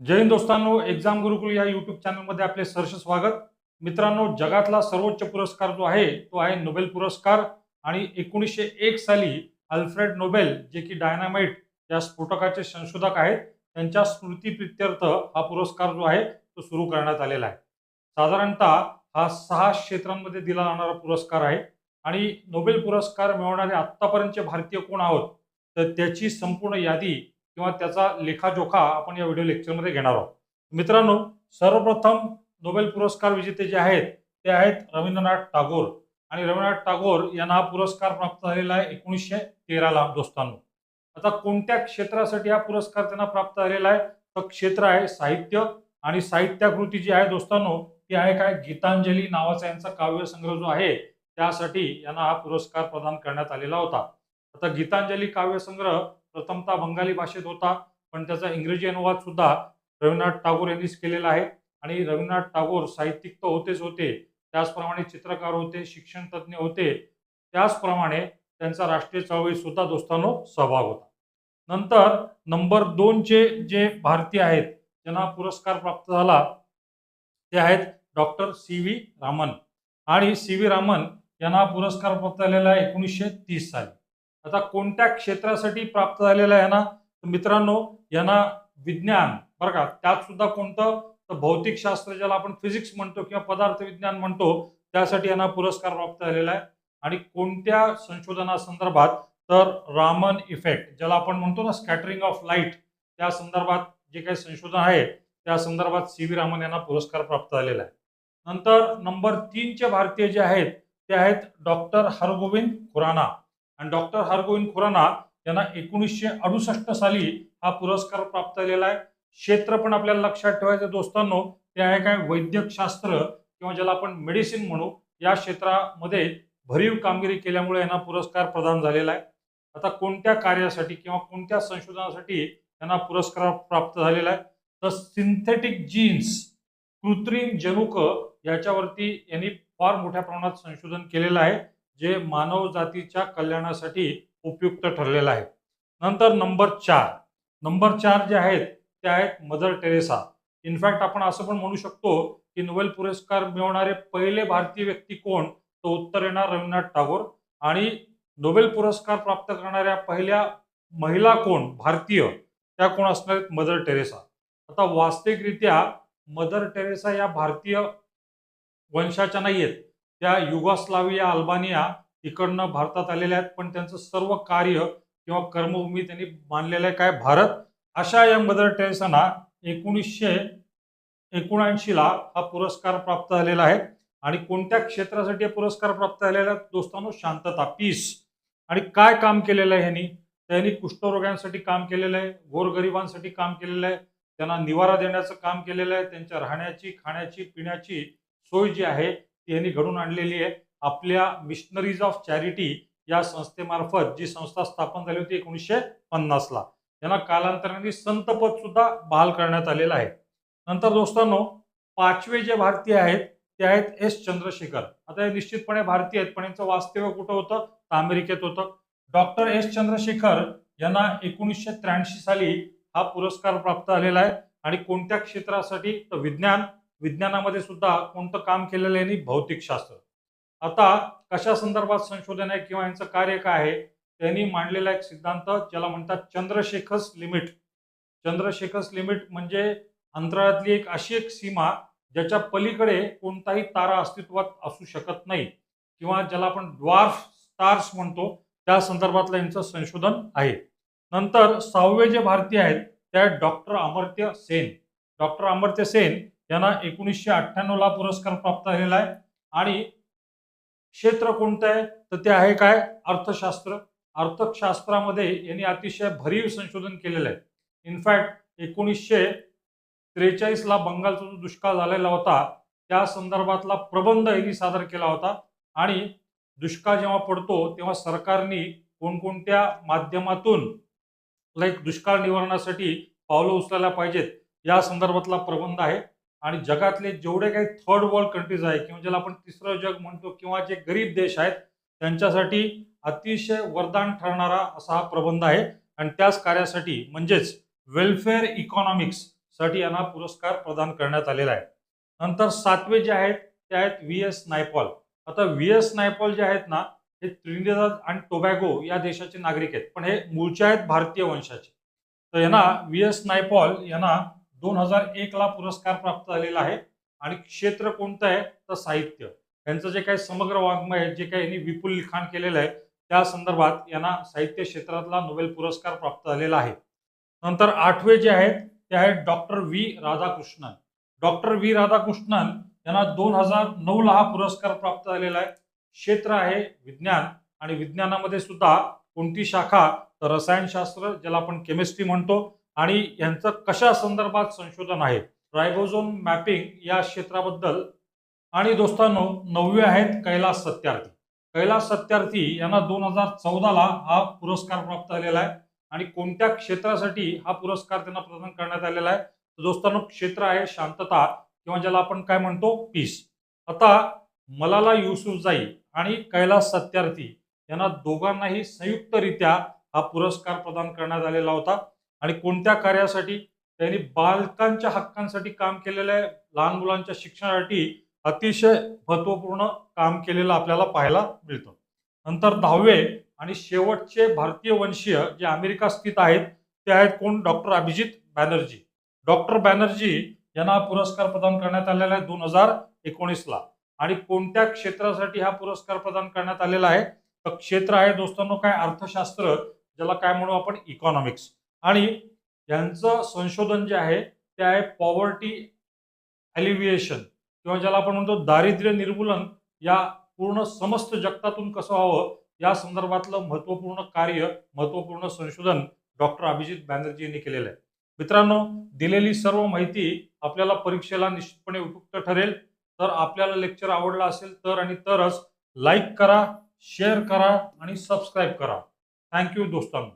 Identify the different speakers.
Speaker 1: जय हिंद दोस्तांनो एक्झाम गुरुकुल या युट्यूब चॅनलमध्ये आपले सहर्ष स्वागत. मित्रांनो जगातला सर्वोच्च पुरस्कार जो आहे तो आहे नोबेल पुरस्कार. आणि एकोणीसशे एक साली अल्फ्रेड नोबेल जे की डायनामाइट या स्फोटकाचे संशोधक आहेत त्यांच्या स्मृतीप्रित्यर्थ हा पुरस्कार जो आहे तो सुरू करण्यात आलेला आहे. साधारणतः हा सहा क्षेत्रांमध्ये दिला जाणारा पुरस्कार आहे. आणि नोबेल पुरस्कार मिळवणारे आत्तापर्यंतचे भारतीय कोण आहोत तर त्याची संपूर्ण यादी किंवा त्याचा लेखाजोखा आपण या व्हिडिओ लेक्चरमध्ये घेणार आहोत. मित्रांनो सर्वप्रथम नोबेल पुरस्कार विजेते जे आहेत ते आहेत रवींद्रनाथ टागोर. आणि रवींद्रनाथ टागोर यांना हा पुरस्कार प्राप्त झालेला आहे एकोणीसशे तेराला दोस्तांनो. आता कोणत्या क्षेत्रासाठी हा पुरस्कार त्यांना प्राप्त झालेला आहे? तर क्षेत्र आहे साहित्य. आणि साहित्याकृती जी आहे दोस्तांनो ती आहे काय? गीतांजली नावाचा यांचा काव्यसंग्रह जो आहे त्यासाठी यांना हा पुरस्कार प्रदान करण्यात आलेला होता. आता गीतांजली काव्यसंग्रह प्रथमतः बंगाली भाषेत होता पण त्याचा इंग्रजी अनुवाद सुद्धा रवींद्रनाथ टागोर यांनीच केलेला आहे. आणि रवींद्रनाथ टागोर साहित्यिक तर होतेच होते. त्याचप्रमाणे चित्रकार होते शिक्षण तज्ज्ञ होते. त्याचप्रमाणे त्यांचा राष्ट्रीय चळवळीत सुद्धा दोस्तांनो सहभाग होता. नंतर नंबर दोनचे जे भारतीय आहेत ज्यांना पुरस्कार प्राप्त झाला ते आहेत डॉक्टर सी व्ही रामन. आणि सी व्ही रामन यांना पुरस्कार प्राप्त झालेला आहे एकोणीसशे तीस साली. आता कोणत्या क्षेत्रासाठी प्राप्त झालेला आहे ना? तर मित्रांनो यांना विज्ञान बरं का? त्यात सुद्धा कोणतं? तर भौतिकशास्त्र ज्याला आपण फिजिक्स म्हणतो किंवा पदार्थ विज्ञान म्हणतो त्यासाठी यांना पुरस्कार प्राप्त झालेला आहे. आणि कोणत्या संशोधनासंदर्भात? तर रामन इफेक्ट ज्याला आपण म्हणतो ना स्कॅटरिंग ऑफ लाइट त्या संदर्भात जे काही संशोधन आहे त्या संदर्भात सी व्ही रामन यांना पुरस्कार प्राप्त झालेला आहे. नंतर नंबर तीनचे भारतीय जे आहेत ते आहेत डॉक्टर हरगोविंद खुराना. आणि डॉक्टर हरगोविंद खुराना यांना एकोणीसशे अडुसष्ट साली हा पुरस्कार प्राप्त झालेला आहे. क्षेत्र पण आपल्याला लक्षात ठेवायचं दोस्तांनो ते आहे काय वैद्यकशास्त्र किंवा ज्याला आपण मेडिसिन म्हणू या क्षेत्रामध्ये भरीव कामगिरी केल्यामुळे यांना पुरस्कार प्रदान झालेला आहे. आता कोणत्या कार्यासाठी किंवा कोणत्या संशोधनासाठी यांना पुरस्कार प्राप्त झालेला आहे? तर सिंथेटिक जीन्स कृत्रिम जनुक याच्यावरती यांनी फार मोठ्या प्रमाणात संशोधन केलेलं आहे. जे मानव जातीच्या कल्याणासाठी उपयुक्त ठरलेलं आहे. नंतर नंबर चार. नंबर चार जे आहेत ते आहेत मदर टेरेसा. इनफॅक्ट आपण असं पण म्हणू शकतो की नोबेल पुरस्कार मिळवणारे पहिले भारतीय व्यक्ती कोण? तो उत्तर येणार रवींद्रनाथ टागोर. आणि नोबेल पुरस्कार प्राप्त करणाऱ्या पहिल्या महिला कोण? भारतीय. त्या कोण असणार आहेत? Mother Teresa. आता वास्तविकरित्या मदर टेरेसा या भारतीय वंशाच्या नाही आहेत त्या युगोस्लाविया अल्बानिया इकडनं भारतात आलेल्या आहेत पण त्यांचं सर्व कार्य किंवा कर्मभूमी त्यांनी मानलेलं आहे काय? भारत. अशा या मदर टेरेसांना एकोणीसशे एकोणऐंशीला हा पुरस्कार प्राप्त झालेला आहे. आणि कोणत्या क्षेत्रासाठी पुरस्कार प्राप्त झालेला आहे? दोस्तांनो शांतता पीस आणि काय काम केलेलं आहे ह्यांनी? त्यांनी कुष्ठरोग्यांसाठी काम केलेलं आहे गोरगरिबांसाठी काम केलेलं आहे त्यांना निवारा देण्याचं काम केलेलं आहे त्यांच्या राहण्याची खाण्याची पिण्याची सोय जी आहे ती यांनी घडून आणलेली आहे. आपल्या मिशनरीज ऑफ चॅरिटी या संस्थेमार्फत जी संस्था स्थापन झाली होती एकोणीसशे पन्नासला. यांना कालांतराने संतपद सुद्धा बहाल करण्यात आलेलं आहे. नंतर दोस्तांनो पाचवे जे भारतीय आहेत ते आहेत एस चंद्रशेखर. आता हे निश्चितपणे भारतीय आहेत पण यांचं वास्तव्य कुठं होतं? तर अमेरिकेत होतं. डॉक्टर एस चंद्रशेखर यांना एकोणीसशे त्र्याऐंशी साली हा पुरस्कार प्राप्त झालेला आहे. आणि कोणत्या क्षेत्रासाठी? तर विज्ञान विज्ञानामध्ये सुद्धा कोणतं काम केलेलं आहे यांनी भौतिकशास्त्र आता कशा संदर्भात संशोधन आहे किंवा यांचं कार्य काय आहे त्यांनी मांडलेला एक सिद्धांत ज्याला म्हणतात चंद्रशेखस लिमिट. चंद्रशेखस लिमिट म्हणजे अंतराळातली एक अशी एक सीमा ज्याच्या पलीकडे कोणताही तारा अस्तित्वात असू शकत नाही किंवा ज्याला आपण ड्वार्फ स्टार्स म्हणतो त्या संदर्भातलं यांचं संशोधन आहे. नंतर सहावे जे भारतीय आहेत त्या डॉक्टर अमर्त्य सेन. डॉक्टर अमर्त्य सेन यांना एकोणीसशे अठ्ठ्याण्णवला पुरस्कार प्राप्त झालेला आहे. आणि क्षेत्र कोणतं आहे? तर ते आहे काय? अर्थशास्त्र. अर्थशास्त्रामध्ये यांनी अतिशय भरीव संशोधन केलेलं आहे. इनफॅक्ट एकोणीसशे त्रेचाळीसला बंगालचा जो दुष्काळ झालेला होता त्या संदर्भातला प्रबंध यांनी सादर केला होता. आणि दुष्काळ जेव्हा पडतो तेव्हा सरकारने कोणकोणत्या माध्यमातून लाईक दुष्काळ निवारणासाठी पावलं उचलायला पाहिजेत या संदर्भातला प्रबंध आहे. आणि जगातले जेवढे काही थर्ड वर्ल्ड कंट्रीज आहे किंवा ज्याला आपण तिसरं जग म्हणतो किंवा जे गरीब देश आहेत त्यांच्यासाठी अतिशय वरदान ठरणारा असा हा प्रबंध आहे. आणि त्याच कार्यासाठी म्हणजेच वेलफेअर इकॉनॉमिक्ससाठी यांना पुरस्कार प्रदान करण्यात आलेला आहे. नंतर सातवे जे आहेत ते आहेत व्ही एस नायपॉल आता व्ही एस नायपॉल जे आहेत ना हे त्रिनिदाद आणि टोबॅगो या देशाचे नागरिक आहेत. पण हे मूळचे आहेत भारतीय वंशाचे. तर यांना व्ही एस नायपॉल यांना दोन हजार एक ला पुरस्कार प्राप्त झालेला आहे. आणि क्षेत्र कोणतं आहे? तर साहित्य. यांचं जे काही समग्र वाङ्मय आहे, जे काही यांनी विपुल लिखाण केलेलं आहे त्या संदर्भात यांना साहित्य क्षेत्रातला नोबेल पुरस्कार प्राप्त झालेला आहे. नंतर आठवे जे आहेत ते आहेत doctor V. Radhakrishnan. Doctor V. Radhakrishnan यांना दोन हजार नऊला हा पुरस्कार प्राप्त झालेला आहे. क्षेत्र आहे विज्ञान. आणि विज्ञानामध्ये सुद्धा कोणती शाखा? तर रसायनशास्त्र ज्याला आपण केमिस्ट्री म्हणतो. आणि यांचं कशा संदर्भात संशोधन आहे? रायबोझोन मॅपिंग या क्षेत्राबद्दल. आणि दोस्तांनो नववे आहेत कैलास सत्यार्थी. कैलास सत्यार्थी यांना दोन हजार चौदाला हा पुरस्कार प्राप्त झालेला आहे. आणि कोणत्या क्षेत्रासाठी हा पुरस्कार त्यांना प्रदान करण्यात आलेला आहे? दोस्तांनो क्षेत्र आहे शांतता किंवा ज्याला आपण काय म्हणतो पीस आता मलाला युसुफजाई आणि कैलास सत्यार्थी यांना दोघांनाही संयुक्तरित्या हा पुरस्कार प्रदान करण्यात आलेला होता. आणि कोणत्या कार्यासाठी? त्यांनी बालकांच्या हक्कांसाठी काम केलेलं आहे. लहान मुलांच्या शिक्षणासाठी अतिशय महत्त्वपूर्ण काम केलेलं आपल्याला पाहायला मिळतं. नंतर दहावे आणि शेवटचे भारतीय वंशीय जे अमेरिका स्थित आहेत ते आहेत कोण? डॉक्टर अभिजित बॅनर्जी. डॉक्टर बॅनर्जी यांना पुरस्कार प्रदान करण्यात आलेला आहे दोन हजार एकोणीसला. आणि कोणत्या क्षेत्रासाठी हा पुरस्कार प्रदान करण्यात आलेला आहे? तर क्षेत्र आहे दोस्तांनो काय? अर्थशास्त्र ज्याला काय म्हणू आपण? इकॉनॉमिक्स आणि यांचं संशोधन जे आहे ते आहे पॉवर्टी ॲलिव्हिएशन किंवा ज्याला आपण म्हणतो दारिद्र्य निर्मूलन या पूर्ण समस्त जगतातून कसं व्हावं या संदर्भातलं महत्त्वपूर्ण कार्य महत्त्वपूर्ण संशोधन डॉक्टर अभिजित बॅनर्जी यांनी केलेलं आहे. मित्रांनो दिलेली सर्व माहिती आपल्याला परीक्षेला निश्चितपणे उपयुक्त ठरेल. तर आपल्याला लेक्चर आवडला असेल तर आणि तरच लाईक करा शेअर करा आणि सबस्क्राईब करा. थँक्यू दोस्तांनो.